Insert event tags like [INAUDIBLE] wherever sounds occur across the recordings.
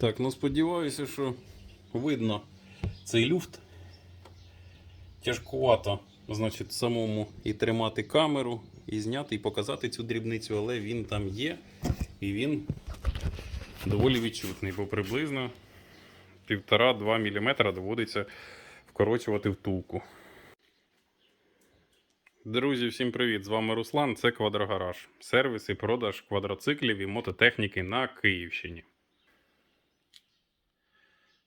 Так, ну сподіваюся, що видно цей люфт. Тяжкувато, значить, самому і тримати камеру, і зняти, і показати цю дрібницю, але він там є, і він доволі відчутний, бо приблизно 1,5-2 мм доводиться вкорочувати втулку. Друзі, всім привіт! З вами Руслан. Це Квадрогараж. Сервіс і продаж квадроциклів і мототехніки на Київщині.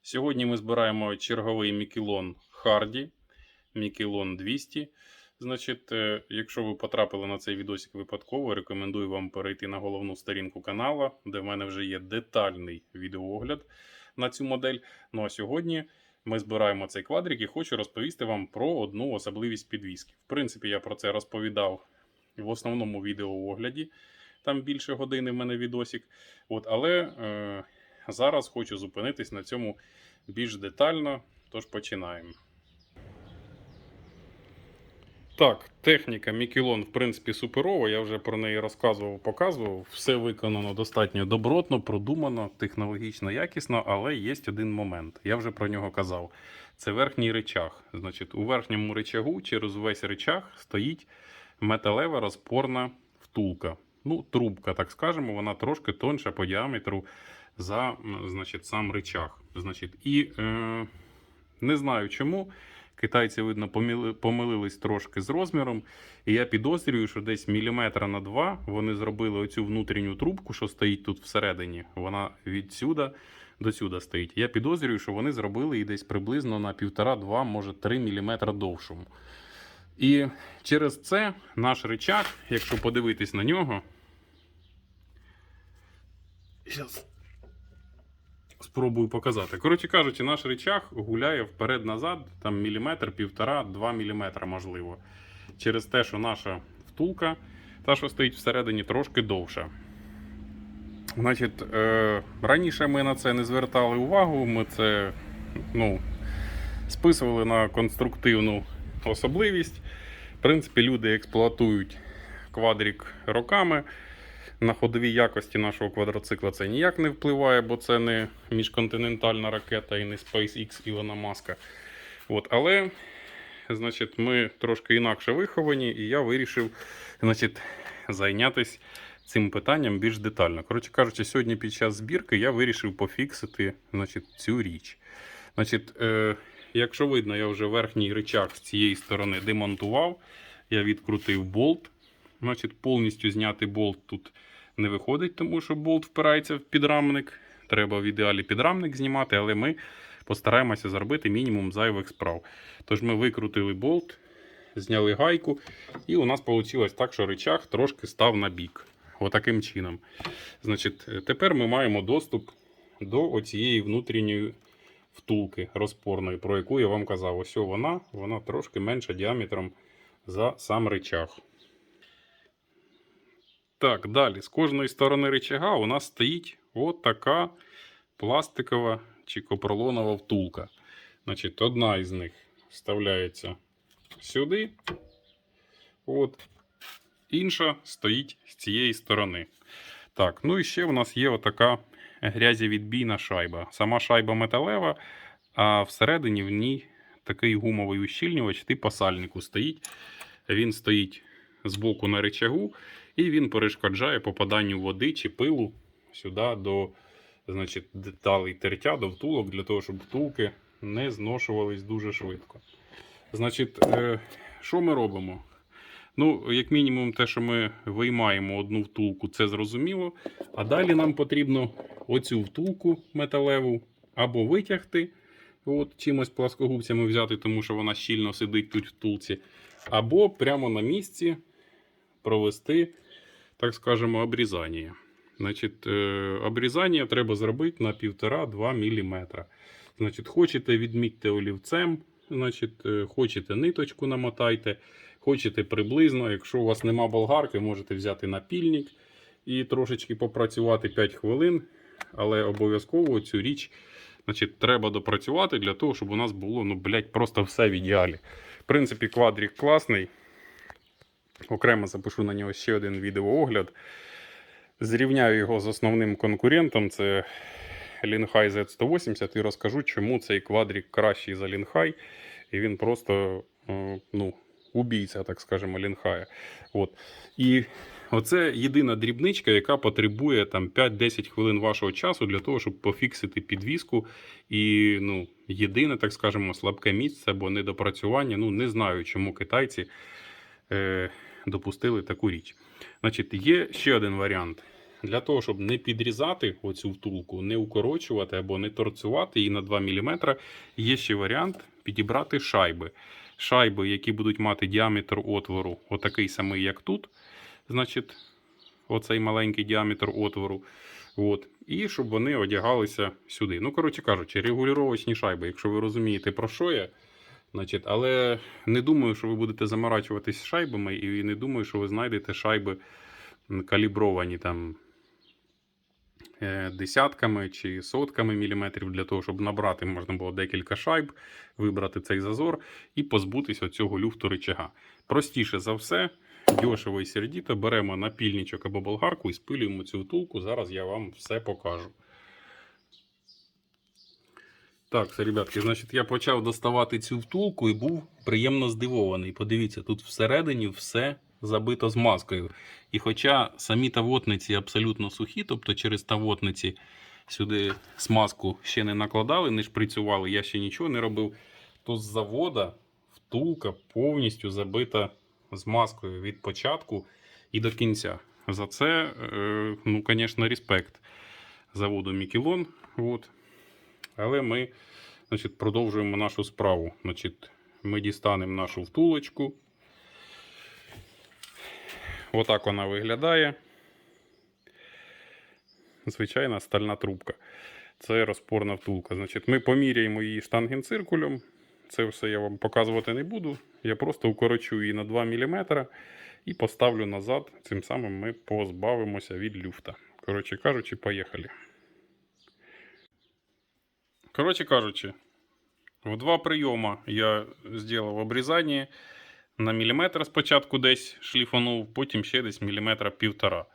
Сьогодні ми збираємо черговий Мікелон Харді, Мікелон 200. Значить, е, якщо ви потрапили на цей відосик випадково, рекомендую вам перейти на головну сторінку канала, де в мене вже є детальний відеоогляд на цю модель. Ну а сьогодні ми збираємо цей квадрик і хочу розповісти вам про одну особливість підвіски. В принципі, я про це розповідав в основному відеоогляді. Там більше години в мене відосик. От, але е, зараз хочу зупинитись на цьому більш детально. Тож починаємо. Так, техніка Мікелон, в принципі, суперова. Я вже про неї розказував, показував. Все виконано достатньо добротно, продумано, технологічно якісно, але є один момент. Я вже про нього казав. Це верхній речаг. Значить, у верхньому речагу через весь речаг стоїть металева розпорна втулка. Ну, трубка, так скажемо, вона трошки тонша по діаметру за значить, сам речаг. Значить, і е, не знаю чому. Китайці, видно, помилились трошки з розміром. І я підозрюю, що десь міліметра на два вони зробили оцю внутрішню трубку, що стоїть тут всередині. Вона відсюда до сюди стоїть. Я підозрюю, що вони зробили її десь приблизно на 1,5-2, може 3 мм довшому. І через це наш речак, якщо подивитись на нього. Щас спробую показати. Коротше кажучи, наш речах гуляє вперед-назад, там міліметр, півтора, два міліметра, можливо. Через те, що наша втулка, та, що стоїть всередині, трошки довша. Значить, е, раніше ми на це не звертали увагу, ми це ну, списували на конструктивну особливість. В принципі, люди експлуатують квадрік роками. На ходові якості нашого квадроцикла це ніяк не впливає, бо це не міжконтинентальна ракета і не SpaceX Ілона Маска. От, але значить, ми трошки інакше виховані, і я вирішив значить, зайнятися цим питанням більш детально. Коротше кажучи, сьогодні під час збірки я вирішив пофіксити значить, цю річ. Значить, е, якщо видно, я вже верхній рычаг з цієї сторони демонтував. Я відкрутив болт. Значить, повністю зняти болт тут не виходить, тому що болт впирається в підрамник. Треба в ідеалі підрамник знімати, але ми постараємося зробити мінімум зайвих справ. Тож ми викрутили болт, зняли гайку, і у нас вийшло так, що рычаг трошки став на бік. Отаким чином. Значить, тепер ми маємо доступ до оцієї внутрішньої втулки розпорної, про яку я вам казав. Ось вона, вона трошки менша діаметром за сам рычаг. Так, далі. З кожної сторони рычага у нас стоїть от така пластикова чи копролонова втулка. Значить, одна із них вставляється сюди. От. Інша стоїть з цієї сторони. Так, ну і ще у нас є отака грязєвідбійна шайба. Сама шайба металева, а всередині в ній такий гумовий ущільнювач типу сальнику стоїть. Він стоїть збоку на рычагу, і він перешкоджає попаданню води чи пилу сюди до значить, деталей тертя, до втулок, для того, щоб втулки не зношувались дуже швидко. Значить, е, що ми робимо? Ну, як мінімум, те, що ми виймаємо одну втулку, це зрозуміло. А далі нам потрібно оцю втулку металеву або витягти, от, чимось пласкогубцями взяти, тому що вона щільно сидить тут в втулці, або прямо на місці провести, так скажемо, обрізання. Значить, е, обрізання треба зробити на 1,5-2 мм. Значить, хочете відмітьте олівцем, значить, е, хочете ниточку намотайте, хочете приблизно. Якщо у вас нема болгарки, можете взяти напільник і трошечки попрацювати 5 хвилин. Але обов'язково цю річ значить, треба допрацювати для того, щоб у нас було ну, блядь, просто все в ідеалі. В принципі, квадрик класний. Окремо запишу на нього ще один відеоогляд. Зрівняю його з основним конкурентом. Це Лінхай Z180 і розкажу, чому цей квадрик кращий за Лінхай. І він просто е, ну, убійця, так скажемо, Лінхая. От. І оце єдина дрібничка, яка потребує там 5-10 хвилин вашого часу для того, щоб пофіксити підвіску. І ну, єдине, так скажемо, слабке місце або недопрацювання. Ну, не знаю, чому китайці е, допустили таку річ. Значить, є ще один варіант. Для того, щоб не підрізати оцю втулку, не укорочувати або не торцювати її на 2 мм, є ще варіант підібрати шайби. Шайби, які будуть мати діаметр отвору, отакий самий, як тут. Значить, оцей маленький діаметр отвору. От. І щоб вони одягалися сюди. Ну, коротше кажучи, регулювачні шайби, якщо ви розумієте, про що я. Значить, але не думаю, що ви будете заморачуватись шайбами, і не думаю, що ви знайдете шайби калібровані там е, десятками чи сотками міліметрів для того, щоб набрати можна було декілька шайб, вибрати цей зазор і позбутися цього люфту рычага. Простіше за все, дешево і сердіто, беремо напільничок або болгарку і спилюємо цю втулку. Зараз я вам все покажу. Так, ребятки, значить, я почав доставати цю втулку і був приємно здивований. Подивіться, тут всередині все забито змазкою. І хоча самі тавотниці абсолютно сухі, тобто через тавотниці сюди смазку ще не накладали, не шприцювали, я ще нічого не робив, то з завода втулка повністю забита змазкою від початку і до кінця. За це, е, ну, звісно, респект заводу Мікелон. От. Але ми значить, продовжуємо нашу справу. Значить, ми дістанемо нашу втулочку. Отак вона виглядає. Звичайна стальна трубка. Це розпорна втулка. Значить, ми поміряємо її штангенциркулем. Це все я вам показувати не буду. Я просто укорочу її на 2 мм і поставлю назад. Цим самим ми позбавимося від люфта. Коротше кажучи, поїхали. Коротше кажучи, в два прийоми я зробив обрізання. На міліметр спочатку десь шліфанув, потім ще десь міліметра півтора.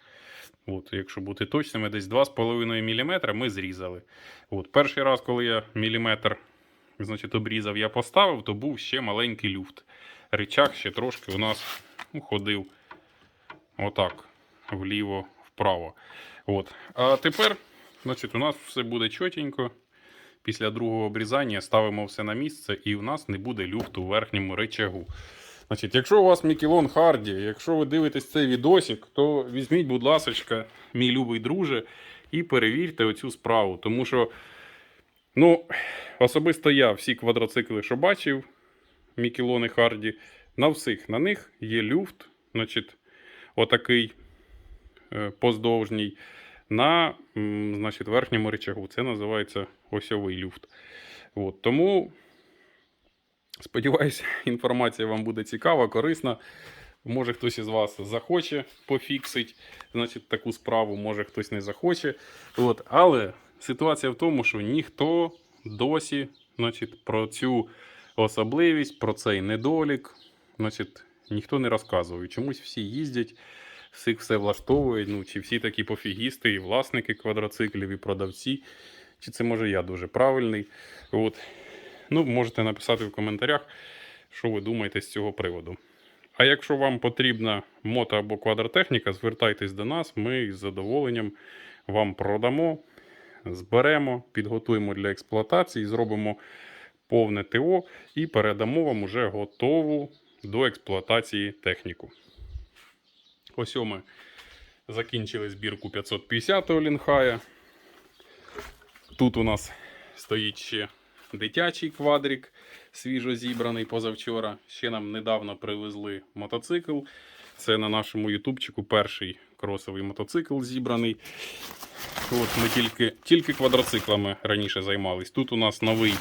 От, якщо бути точними, десь 2,5 мм ми зрізали. От, перший раз, коли я міліметр значить, обрізав, я поставив, то був ще маленький люфт. Ричаг ще трошки у нас ну, ходив отак, вліво-вправо. От. А тепер значить, у нас все буде чотенько. Після другого обрізання ставимо все на місце, і у нас не буде люфту у верхньому речагу. Значить, якщо у вас Мікелон Харді, якщо ви дивитесь цей відосик, то візьміть, будь ласка, мій любий друже, і перевірте оцю справу. Тому що, ну, особисто я всі квадроцикли, що бачив, Мікелони Харді, на всіх на них є люфт, значить, отакий е, поздовжній, на значить, верхньому речагу. Це називається осьовий люфт. От, тому. Сподіваюся, [LAUGHS] інформація вам буде цікава, корисна. Може хтось із вас захоче пофіксити значить, таку справу, може хтось не захоче. От. Але ситуація в тому, що ніхто досі значить, про цю особливість, про цей недолік значить, ніхто не розказує. Чомусь всі їздять, всіх все влаштовують. Ну, чи всі такі пофігісти, і власники квадроциклів, і продавці. Чи це може я дуже правильний. От. Ну, можете написати в коментарях, що ви думаєте з цього приводу. А якщо вам потрібна мото або квадротехніка, звертайтесь до нас, ми з задоволенням вам продамо, зберемо, підготуємо для експлуатації, зробимо повне ТО і передамо вам уже готову до експлуатації техніку. Ось ми закінчили збірку 550-го лінхая. Тут у нас стоїть ще дитячий квадрик, свіжо зібраний позавчора. Ще нам недавно привезли мотоцикл. Це на нашому ютубчику перший кросовий мотоцикл зібраний. От Ми тільки, тільки квадроциклами раніше займались. Тут у нас новий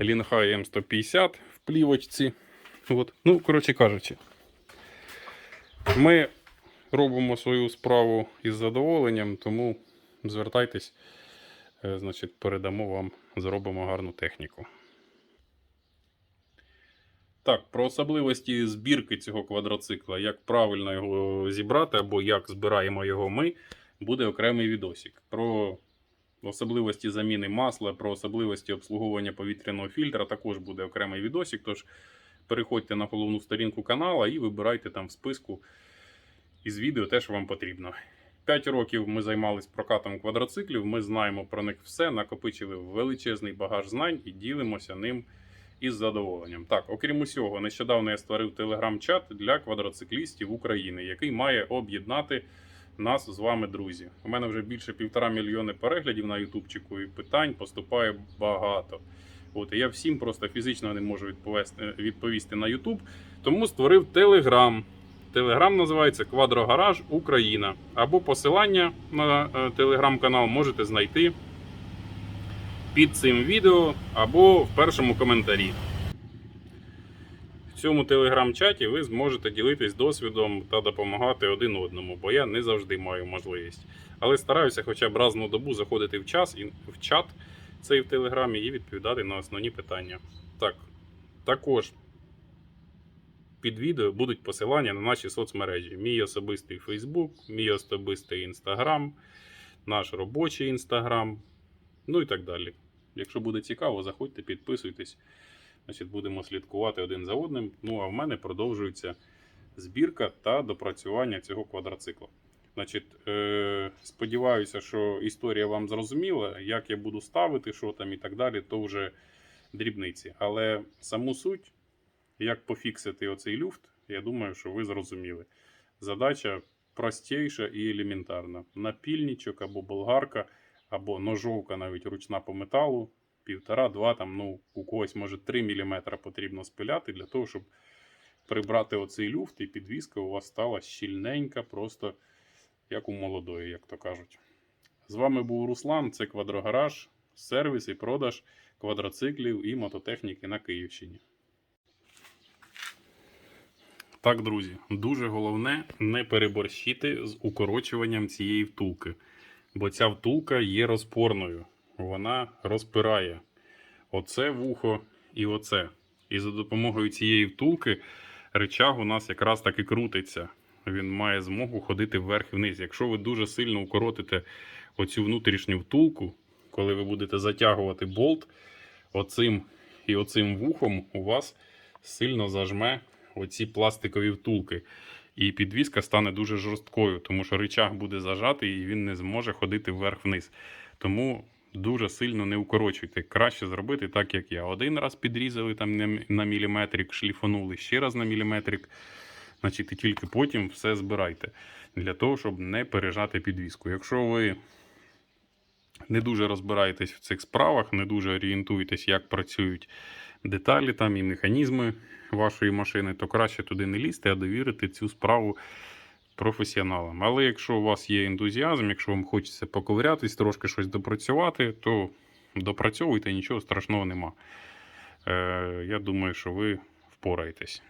Лінхай М150 в плівочці. От. Ну, коротше кажучи, ми робимо свою справу із задоволенням, тому звертайтесь. Е, значить, передамо вам, зробимо гарну техніку. Так, про особливості збірки цього квадроцикла, як правильно його зібрати або як збираємо його ми, буде окремий відосик. Про особливості заміни масла, про особливості обслуговування повітряного фільтра також буде окремий відосик. Тож переходьте на головну сторінку каналу і вибирайте там в списку із відео те, що вам потрібно. 5 років ми займалися прокатом квадроциклів, ми знаємо про них все, накопичили величезний багаж знань і ділимося ним із задоволенням. Так, окрім усього, нещодавно я створив телеграм-чат для квадроциклістів України, який має об'єднати нас з вами, друзі. У мене вже більше півтора мільйони переглядів на Ютубчику, і питань поступає багато. От я всім просто фізично не можу відповісти, відповісти на Ютуб, тому створив Телеграм. Телеграм називається Квадрогараж Україна. Або посилання на е, телеграм-канал можете знайти під цим відео або в першому коментарі. В цьому телеграм-чаті ви зможете ділитись досвідом та допомагати один одному, бо я не завжди маю можливість. Але стараюся хоча б раз на добу заходити в час і в чат цей в телеграмі і відповідати на основні питання. Так, також під відео будуть посилання на наші соцмережі: мій особистий Facebook, мій особистий Instagram, наш робочий Instagram, ну і так далі. Якщо буде цікаво, заходьте, підписуйтесь. Значить, будемо слідкувати один за одним. Ну а в мене продовжується збірка та допрацювання цього квадроцикла. Значить, е, сподіваюся, що історія вам зрозуміла, як я буду ставити, що там і так далі, то вже дрібниці. Але саму суть, як пофіксити оцей люфт, я думаю, що ви зрозуміли. Задача простіша і елементарна. Напільничок або болгарка, або ножовка, навіть ручна по металу, півтора-два, там, ну, у когось може 3 мм потрібно спиляти для того, щоб прибрати оцей люфт, і підвіска у вас стала щільненька, просто як у молодої, як то кажуть. З вами був Руслан, це Квадрогараж, сервіс і продаж квадроциклів і мототехніки на Київщині. Так, друзі, дуже головне не переборщити з укорочуванням цієї втулки, бо ця втулка є розпорною, вона розпирає оце вухо і оце. І за допомогою цієї втулки речаг у нас якраз таки крутиться. Він має змогу ходити вверх і вниз. Якщо ви дуже сильно укоротите оцю внутрішню втулку, коли ви будете затягувати болт оцим і оцим вухом, у вас сильно зажме оці пластикові втулки. І підвіска стане дуже жорсткою, тому що рычаг буде зажатий і він не зможе ходити вверх-вниз. Тому дуже сильно не укорочуйте. Краще зробити так, як я. Один раз підрізали там на- міліметрик, шліфанули ще раз на міліметрик. Значить, і тільки потім все збирайте для того, щоб не пережати підвіску. Якщо ви не дуже розбираєтесь в цих справах, не дуже орієнтуєтесь, як працюють деталі там і механізми вашої машини, то краще туди не лізти, а довірити цю справу професіоналам. Але якщо у вас є ентузіазм, якщо вам хочеться поковирятись, трошки щось допрацювати, то допрацьовуйте, нічого страшного нема. Е, я думаю, що ви впораєтесь.